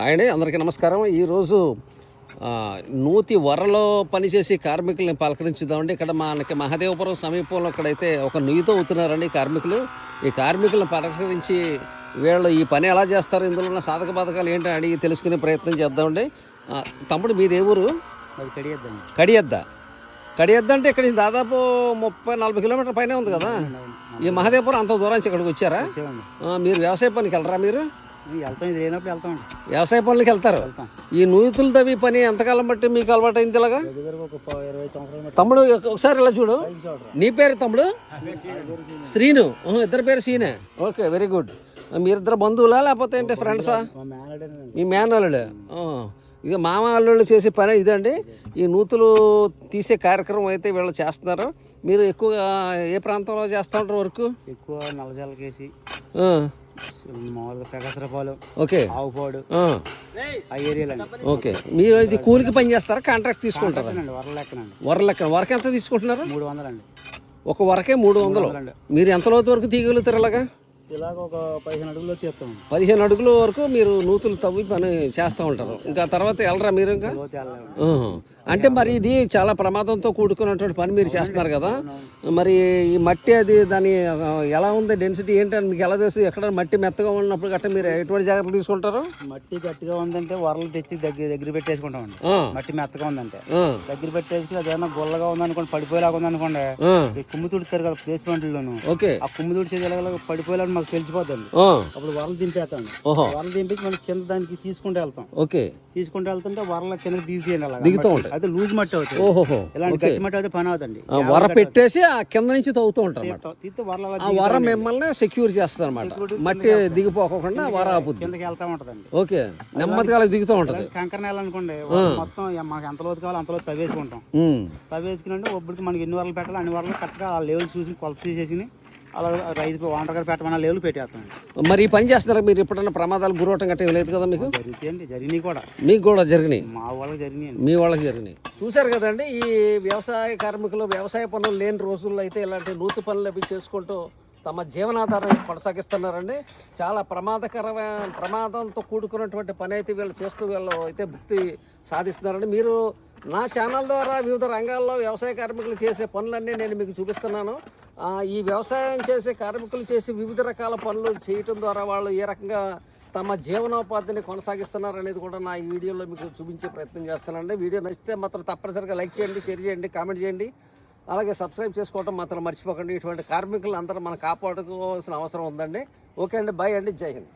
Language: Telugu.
హాయ్ అండి అందరికీ నమస్కారం. ఈరోజు నూతి వరలో పనిచేసే కార్మికుల్ని పలకరించుదామండి ఇక్కడ మనకి మహదేవపురం సమీపంలో ఇక్కడైతే ఒక నుయ్యితో అవుతున్నారండి కార్మికులు. ఈ కార్మికులను పలకరించి వీళ్ళు ఈ పని ఎలా చేస్తారు? ఇందులో ఉన్న సాధక బాధకాలు ఏంటని అడిగి తెలుసుకునే ప్రయత్నం చేద్దామండి తమ్ముడు మీది ఏ ఊరు? కడియద్ద కడియద్ద. అంటే ఇక్కడ దాదాపు ముప్పై నలభై కిలోమీటర్ పైన ఉంది కదా? ఈ మహదేవపురం అంత దూరం నుంచి ఇక్కడికి వచ్చారా? మీరు వ్యవసాయ పనికి వెళ్ళరా మీరు? వ్యవసాయ పనులకి వెళ్తారు? వెళ్తాం. ఈ నూతులు తవ్వి పని ఎంతకాలం బట్టి మీకు అలవాటు అయింది ఇలాగా? తమ్ముడు ఒకసారి ఇలా చూడు. నీ పేరు తమ్ముడు? శ్రీను. ఇద్దరు పేరు సీనే. Okay very good. మీరిద్దరు బంధువులా లేకపోతే ఏంటి ఫ్రెండ్సా? మీ మేనల్లుడు ఇక మామ అల్లుళ్ళు చేసే పని ఇదండి. ఈ నూతులు తీసే కార్యక్రమం అయితే వీళ్ళు చేస్తున్నారు. మీరు ఎక్కువగా ఏ ప్రాంతంలో చేస్తూ ఉంటారు వర్క్? ఎక్కువ నల్లజల్లకేసి ఆ, మామూలుగా పెగసరపాలు ఓకే. ఆవుపాడు ఆ, ఏరియాలండి. ఓకే. మీరు ఇది కూలికి పని చేస్తారా కాంట్రాక్ట్ తీసుకుంటారా? అండి వరల లెక్కనండి. వర లెక్క వరకు ఎంత తీసుకుంటున్నారు? మూడు వందలండి. ఒక వరకే మూడు వందలు. మీరు ఎంత లోతు వరకు తీయగలుగుతారు అలాగా ఇలాగ ఒక పదిహేను అడుగుల్లో తీస్తామండి పదిహేను అడుగుల వరకు మీరు నూతులు తవ్వి పని చేస్తూ ఉంటారు. ఇంకా తర్వాత వెళ్ళరా మీరు ఇంకా. అంటే మరి ఇది చాలా ప్రమాదంతో కూడుకున్నటువంటి పని మీరు చేస్తున్నారు కదా. మరి ఈ మట్టి అది దాని ఎలా ఉంది? డెన్సిటీ ఏంటని మీకు ఎలా తెలుసు? ఎక్కడ మట్టి మెత్తగా ఉన్నప్పుడు గట్రా మీరు ఎటువంటి జాగ్రత్తలు తీసుకుంటారు? మట్టి గట్టిగా ఉందంటే వరలు తెచ్చి దగ్గర దగ్గర పెట్టేసుకుంటామండి. మట్టి మెత్తగా ఉందంటే. దగ్గర పెట్టేసుకుని అదేమన్నా గొల్లగా ఉందనుకోండి పడిపోయేలాగా ఉందనుకోండి కుమ్ము తుడుతారు కదా ప్లేస్మెంట్లోను ఓకే. ఆ కుమ్ము తుడిచేది ఎలాగ మాకు తెలిసిపోద్దండి. అప్పుడు వరలు దింపేస్తాం ఓహో. వరలు దింపేసి మనం కింద దానికి తీసుకుంటూ వెళ్తాం. ఓకే. తీసుకుంటూ వెళ్తుంటే వరల కింద తీసేయండి అలాగా. దిగుతూ. ఉంటాయి. అయితే లూజ్ మట్టి అవుతుంది. ఓహోహో. ఇలాంటి గట్టి మట్టి అయితే పని అవుతుంది. వర పెట్టేసి ఆ కింద నుంచి తవ్వుతూ ఉంటారు అన్నమాట. తీస్తే వరల అలా ఆ వర మిమ్మల్ని సెక్యూర్ చేస్తుంది అనమాట మట్టి దిగిపోకుండా వర ఆపుద్ది. కిందకి వెళ్తా ఉంటదండి. ఓకే. నెమ్మదిగా అలా దిగుతూ ఉంటది. కంకర నేల అనుకోండి. మొత్తం మనకి ఎంత లోతు కావాలో అంత లోతు తవ్వేసుకుంటాం. తవ్వేసుకుని ఒబ్బడికి మనకి ఎన్ని వరలు పెట్టాలి అన్ని వరలు కరెక్ట్గా ఆ లెవెల్ చూసి కొలత తీసేసి అలా రైతు వాటర్ గారు పెట్టమన్న లెవెల్ పెట్టేస్తాం మరి ఈ పని చేస్తున్నారా? మీరు ఎప్పుడైనా ప్రమాదాలు గురవటం గట్రా లేదు కదా మీకు? జరుగుతాయండి జరిగినాయి కూడా. మీకు కూడా జరిగినాయి? మా వాళ్ళకి జరిగినాయండి మీ వాళ్ళకి జరిగినాయి? చూశారు కదండి ఈ వ్యవసాయ కార్మికులు వ్యవసాయ పనులు లేని రోజుల్లో అయితే ఇలాంటి నూతి పనులు అవి చేసుకుంటూ తమ జీవనాధారం కొనసాగిస్తున్నారండి. చాలా ప్రమాదకరమైన ప్రమాదంతో కూడుకున్నటువంటి పని అయితే వీళ్ళు చేస్తూ వీళ్ళు అయితే భక్తి సాధిస్తున్నారండి. మీరు నా ఛానల్ ద్వారా వివిధ రంగాల్లో వ్యవసాయ కార్మికులు చేసే పనులన్నీ నేను మీకు చూపిస్తున్నాను. ఈ వ్యవసాయం చేసే కార్మికులు చేసి వివిధ రకాల పనులు చేయటం ద్వారా వాళ్ళు ఏ రకంగా తమ జీవనోపాధిని కొనసాగిస్తున్నారు అనేది కూడా నా ఈ వీడియోలో మీకు చూపించే ప్రయత్నం చేస్తానండి. వీడియో నచ్చితే మాత్రం తప్పనిసరిగా లైక్ చేయండి షేర్ చేయండి కామెంట్ చేయండి. అలాగే సబ్స్క్రైబ్ చేసుకోవడం మాత్రం మర్చిపోకండి. ఇటువంటి కార్మికులు అందరూ మనం కాపాడుకోవాల్సిన అవసరం ఉందండి. ఓకే అండి బాయ్ అండి జై హింద్.